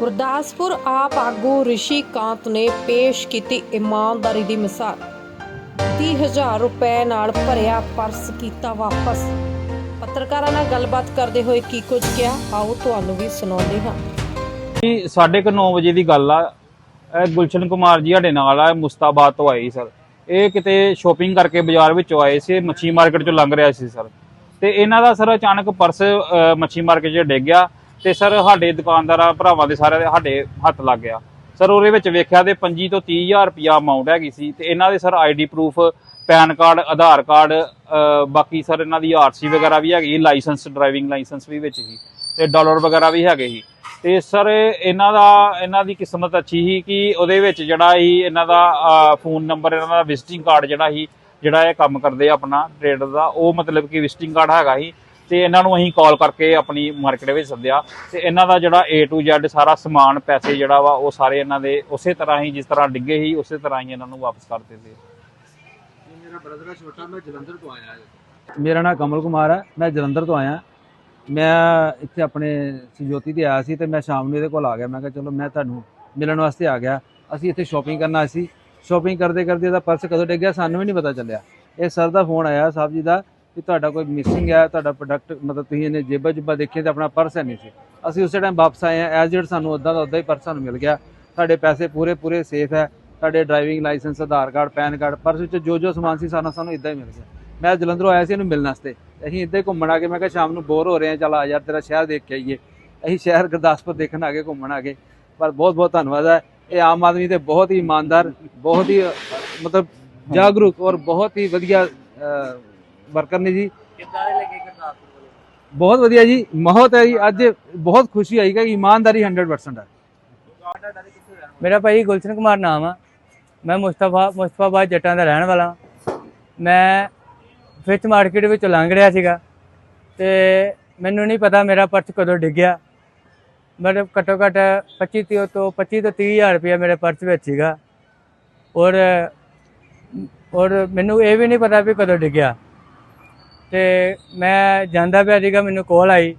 ਗੁਰਦਾਸਪੁਰ ਆਪ ਆਗੂ ਰਿਸ਼ੀ ਕਾਂਤ ਨੇ ਪੇਸ਼ ਕੀਤੀ ਇਮਾਨਦਾਰੀ ਦੀ ਮਿਸਾਲ। 30000 ਰੁਪਏ ਨਾਲ ਭਰਿਆ ਪਰਸ ਕੀਤਾ ਵਾਪਸ। ਪੱਤਰਕਾਰਾਂ ਨਾਲ ਗੱਲਬਾਤ ਕਰਦੇ ਹੋਏ ਕੀ ਕੁਝ ਕਿਹਾ, ਆਓ ਤੁਹਾਨੂੰ ਵੀ ਸੁਣਾਉਂਦੇ ਹਾਂ। ਜੀ, ਸਾਢੇ ਕੁ ਨੌ ਵਜੇ ਦੀ ਗੱਲ ਆ। ਇਹ ਗੁਲਸ਼ਨ ਕੁਮਾਰ ਜੀ ਸਾਡੇ ਨਾਲ ਆ, ਮੁਸਤਾਬਾਦ ਤੋਂ ਆਏ ਸਰ। ਇਹ ਕਿਤੇ ਸ਼ੋਪਿੰਗ ਕਰਕੇ ਬਾਜ਼ਾਰ ਵਿੱਚੋਂ ਆਏ ਸੀ, ਮੱਛੀ ਮਾਰਕੀਟ ਚੋਂ ਲੰਘ ਰਿਹਾ ਸੀ, ਸਰ। ਤੇ ਇਹਨਾਂ ਦਾ, ਸਰ, ਅਚਾਨਕ ਪਰਸ ਮੱਛੀ ਮਾਰਕੀਟ 'ਚ ਡਿੱਗ ਗਿਆ। ਤੇ ਸਰ ਸਾਡੇ ਦੁਕਾਨਦਾਰਾਂ ਭਰਾਵਾਂ ਦੇ ਸਾਰਿਆਂ ਦੇ ਸਾਡੇ ਹੱਥ ਲੱਗ ਗਿਆ। ਸਰ ਉਹਦੇ ਵਿੱਚ ਵੇਖਿਆ ਤੇ 25 ਤੋਂ 30000 ਰੁਪਿਆ ਅਮਾਉਂਟ ਹੈਗੀ ਸੀ ਤੇ ਇਹਨਾਂ ਦੇ sir ID proof PAN card Aadhaar card ਬਾਕੀ ਸਰ ਇਹਨਾਂ ਦੀ ਆਰਸੀ ਵਗੈਰਾ ਵੀ ਹੈਗੀ ਲਾਇਸੈਂਸ ਡਰਾਈਵਿੰਗ ਲਾਇਸੈਂਸ ਵੀ ਵਿੱਚ ਸੀ ਤੇ ਡਾਲਰ ਵਗੈਰਾ ਵੀ ਹੈਗੇ ਸੀ। ਤੇ ਸਰ ਇਹਨਾਂ ਦਾ, ਇਹਨਾਂ ਦੀ ਕਿਸਮਤ ਅੱਛੀ ਸੀ ਕਿ ਉਹਦੇ ਵਿੱਚ ਜਿਹੜਾ ਸੀ ਇਹਨਾਂ ਦਾ ਫੋਨ ਨੰਬਰ ਇਹਨਾਂ ਦਾ ਵਿਜ਼ਿਟਿੰਗ ਕਾਰਡ ਜਿਹੜਾ ਸੀ, ਜਿਹੜਾ ਇਹ ਕੰਮ ਕਰਦੇ ਆ ਆਪਣਾ ਟ੍ਰੇਡਰ ਦਾ, ਉਹ ਮਤਲਬ ਕਿ ਵਿਜ਼ਿਟਿੰਗ ਕਾਰਡ ਹੈਗਾ ਸੀ। ਤੇ ਇਹਨਾਂ ਨੂੰ ਅਸੀਂ ਕਾਲ ਕਰਕੇ ਆਪਣੀ ਮਾਰਕੀਟ ਵਿੱਚ ਸੱਦਿਆ। ਤੇ ਇਹਨਾਂ ਦਾ ਜਿਹੜਾ A to Z ਸਾਰਾ ਸਮਾਨ ਪੈਸੇ ਜਿਹੜਾ ਵਾ ਉਹ ਸਾਰੇ ਇਹਨਾਂ ਦੇ ਉਸੇ ਤਰ੍ਹਾਂ ਹੀ ਜਿਸ ਤਰ੍ਹਾਂ ਡਿੱਗੇ ਸੀ ਉਸੇ ਤਰ੍ਹਾਂ ਹੀ ਇਹਨਾਂ ਨੂੰ ਵਾਪਸ ਕਰ ਦਿੱਤੇ। ਮੇਰਾ ਬ੍ਰਦਰ ਹੈ ਛੋਟਾ ਮੈਂ ਜਲੰਧਰ ਤੋਂ ਆਇਆ ਹਾਂ ਮੇਰਾ ਨਾਮ ਕਮਲ ਕੁਮਾਰ ਹੈ ਮੈਂ ਜਲੰਧਰ ਤੋਂ ਆਇਆ। ਮੈਂ ਇੱਥੇ ਆਪਣੇ ਸੰਜੋਤੀ ਤੇ ਆਇਆ ਸੀ ਤੇ ਮੈਂ ਸ਼ਾਮ ਨੂੰ ਇਹਦੇ ਕੋਲ ਆ ਗਿਆ। ਮੈਂ ਕਿਹਾ ਚਲੋ ਮੈਂ ਤੁਹਾਨੂੰ ਮਿਲਣ ਵਾਸਤੇ ਆ ਗਿਆ। ਅਸੀਂ ਇੱਥੇ ਸ਼ਾਪਿੰਗ ਕਰਨ ਆਏ ਸੀ। ਸ਼ਾਪਿੰਗ ਕਰਦੇ ਕਰਦੇ ਇਹਦਾ ਪਰਸ ਕਦੋਂ ਡਿੱਗ ਗਿਆ ਸਾਨੂੰ ਵੀ ਨਹੀਂ ਪਤਾ ਚੱਲਿਆ। ਇਹ ਸਰ ਦਾ ਫੋਨ ਆਇਆ ਸਾਹਿਬ ਜੀ ਦਾ। ਕਿ ਤੁਹਾਡਾ ਕੋਈ ਮਿਸਿੰਗ ਹੈ ਤੁਹਾਡਾ ਪ੍ਰੋਡਕਟ ਮਤਲਬ ਤੁਸੀਂ ਇਹਨੇ ਜੇਬਾਂ ਜੁਬਾਂ ਦੇਖੀਆਂ ਤੇ ਆਪਣਾ ਪਰਸ ਹੈ ਨਹੀਂ ਸੀ। ਅਸੀਂ ਉਸੇ ਟਾਈਮ ਵਾਪਸ ਆਏ ਆ ਐਜ਼ ਇਟ ਸਾਨੂੰ ਉਦਾਂ ਦਾ ਉਦਾਂ ਹੀ ਪਰਸ ਸਾਨੂੰ ਮਿਲ ਗਿਆ। ਸਾਡੇ ਪੈਸੇ ਪੂਰੇ ਪੂਰੇ ਸੇਫ ਹੈ। ਸਾਡੇ driving licence Aadhaar card, PAN card purse ਵਿੱਚ ਜੋ ਜੋ ਸਮਾਨ ਸੀ ਸਾਨੂੰ ਸਾਨੂੰ ਇਦਾਂ ਹੀ ਮਿਲ ਗਿਆ। ਮੈਂ ਜਲੰਧਰੋਂ ਆਇਆ ਸੀ ਇਹਨੂੰ ਮਿਲਣ ਵਾਸਤੇ। ਅਸੀਂ ਇੱਦਾਂ ਹੀ ਘੁੰਮਣ ਆ ਗਏ। ਮੈਂ ਕਿਹਾ ਸ਼ਾਮ ਨੂੰ ਬੋਰ ਹੋ ਰਹੇ ਹਾਂ। ਚੱਲ ਆ ਯਾਰ, ਤੇਰਾ ਸ਼ਹਿਰ ਦੇਖ ਕੇ ਆਈਏ। ਅਸੀਂ ਸ਼ਹਿਰ ਗੁਰਦਾਸਪੁਰ ਦੇਖਣ ਆ ਗਏ, ਘੁੰਮਣ ਆ ਗਏ। ਪਰ ਬਹੁਤ ਬਹੁਤ ਧੰਨਵਾਦ ਹੈ। ਇਹ ਆਮ ਆਦਮੀ ਦੇ ਬਹੁਤ ਹੀ ਇਮਾਨਦਾਰ, ਬਹੁਤ ਹੀ, ਮਤਲਬ ਜਾਗਰੂਕ ਔਰ ਬਹੁਤ ਹੀ ਵਧੀਆ ਵਰਕਰ ਨੇ ਜੀ। ਕਿੱਦਾਂ ਦੇ ਲੱਗੇ ਗੁਰਦਾਸਪੁਰ ਵਾਲੇ? ਬਹੁਤ ਵਧੀਆ ਜੀ ਬਹੁਤ ਹੈ ਜੀ। ਅੱਜ ਬਹੁਤ ਖੁਸ਼ੀ ਆਈ ਕਿ ਇਮਾਨਦਾਰੀ 100% ਹੈ। ਮੇਰਾ ਭਾਈ ਗੁਲਸ਼ਨ ਕੁਮਾਰ ਨਾਮ ਆ। ਮੈਂ ਮੁਸਤਫਾ ਮੁਸਤਫਾਬਾਦ ਜੱਟਾਂ ਦਾ ਰਹਿਣ ਵਾਲਾ। ਮੈਂ ਫਿਸ਼ ਮਾਰਕੀਟ ਵਿੱਚ ਲੰਘ ਰਿਹਾ ਸੀਗਾ। ਤੇ ਮੈਨੂੰ ਨਹੀਂ ਪਤਾ ਮੇਰਾ ਪਰਸ ਕਦੋਂ ਡਿੱਗਿਆ। ਮੇਰੇ ਘੱਟੋ ਘੱਟ 25 ਤੀਹ ਤੋਂ 25 ਤੋਂ 30 ਹਜ਼ਾਰ ਰੁਪਇਆ ਮੇਰੇ ਪਰਸ ਵਿੱਚ ਸੀਗਾ। ਔਰ ਔਰ ਮੈਨੂੰ ਇਹ ਵੀ ਨਹੀਂ ਪਤਾ ਵੀ ਕਦੋਂ ਡਿੱਗਿਆ। ਤੇ ਮੈਂ ਜਾਂਦਾ ਪਿਆ ਸੀਗਾ ਮੈਨੂੰ ਕਾਲ ਆਈ।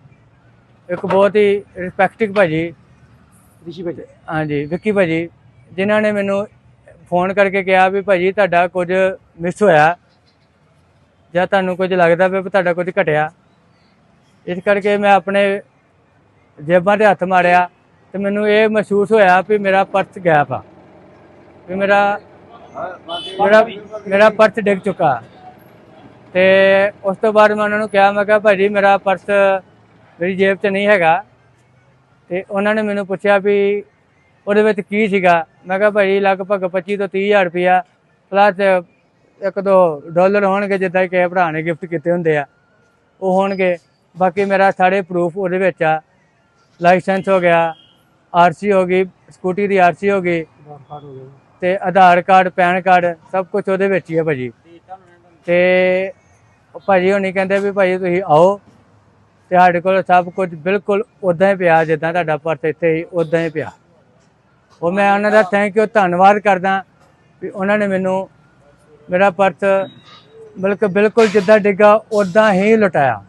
ਇੱਕ ਬਹੁਤ ਹੀ ਰਿਸਪੈਕਟਿਡ ਭਾਜੀ। ਰਿਸ਼ੀ ਭਾਈ ਹਾਂਜੀ ਵਿੱਕੀ ਭਾਜੀ ਜਿਨ੍ਹਾਂ ਨੇ ਮੈਨੂੰ ਫੋਨ ਕਰਕੇ ਕਿਹਾ ਵੀ ਭਾਜੀ ਤੁਹਾਡਾ ਕੁਝ ਮਿਸ ਹੋਇਆ ਜਾਂ ਤੁਹਾਨੂੰ ਕੁਝ ਲੱਗਦਾ ਵੀ ਤੁਹਾਡਾ ਕੁਝ ਘਟਿਆ। ਇਸ ਕਰਕੇ ਮੈਂ ਆਪਣੇ ਜੇਬਾਂ ਤੇ ਹੱਥ ਮਾਰਿਆ ਤੇ ਮੈਨੂੰ ਇਹ ਮਹਿਸੂਸ ਹੋਇਆ ਵੀ ਮੇਰਾ ਪਰਸ ਗਾਇਬ ਆ। ਵੀ ਮੇਰਾ ਮੇਰਾ ਮੇਰਾ ਪਰਸ ਡਿੱਗ ਚੁੱਕਾ। ਤੇ ਉਸ ਤੋਂ ਬਾਅਦ ਮੈਂ ਉਹਨਾਂ ਨੂੰ ਕਿਹਾ, ਮੈਂ ਕਿਹਾ ਭਾਜੀ ਮੇਰਾ ਪਰਸ ਮੇਰੀ ਜੇਬ 'ਚ ਨਹੀਂ ਹੈਗਾ। ਤੇ ਉਹਨਾਂ ਨੇ ਮੈਨੂੰ ਪੁੱਛਿਆ ਵੀ ਉਹਦੇ ਵਿੱਚ ਕੀ ਸੀਗਾ? ਮੈਂ ਕਿਹਾ, ਭਾਈ ਲਗਭਗ 25 ਤੋਂ 30 ਹਜ਼ਾਰ ਰੁਪਇਆ ਪਲੱਸ ਇੱਕ ਦੋ ਡਾਲਰ ਹੋਣਗੇ, ਜਿੱਦਾਂ ਕਿ ਭਰਾ ਨੇ ਗਿਫਟ ਕੀਤੇ ਹੁੰਦੇ ਆ। ਉਹ ਹੋਣਗੇ। ਬਾਕੀ ਮੇਰਾ ਸਾਰੇ ਪ੍ਰੂਫ ਉਹਦੇ ਵਿੱਚ ਆ। ਲਾਇਸੈਂਸ ਹੋ ਗਿਆ ਆਰਸੀ ਹੋ ਗਈ ਸਕੂਟੀ ਦੀ ਆਰਸੀ ਹੋ ਗਈ ਆਧਾਰ ਤੇ ਆਧਾਰ ਕਾਰਡ ਪੈਨ ਕਾਰਡ ਸਭ ਕੁਝ ਉਹਦੇ ਵਿੱਚ ਹੀ ਹੈ ਭਾਜੀ। ਤੇ ਭਾਜੀ ਹੋਣੀ ਕਹਿੰਦੇ ਵੀ ਭਾਜੀ ਤੁਸੀਂ ਆਓ ਤੇ ਸਾਡੇ ਕੋਲ ਸਭ ਕੁਝ ਬਿਲਕੁਲ ਉਦਾਂ ਹੀ ਪਿਆ ਜਿੱਦਾਂ ਤੁਹਾਡਾ ਪਰਸ ਇੱਥੇ ਹੀ ਉਦਾਂ ਹੀ ਪਿਆ। ਉਹ ਮੈਂ ਉਹਨਾਂ ਦਾ ਥੈਂਕ ਯੂ ਧੰਨਵਾਦ ਕਰਦਾ ਵੀ ਉਹਨਾਂ ਨੇ ਮੈਨੂੰ ਮੇਰਾ ਪਰਸ ਬਲਕਿ, ਬਿਲਕੁਲ ਜਿੱਦਾਂ ਡਿੱਗਾ ਉਦਾਂ ਹੀ ਲੁਟਾਇਆ।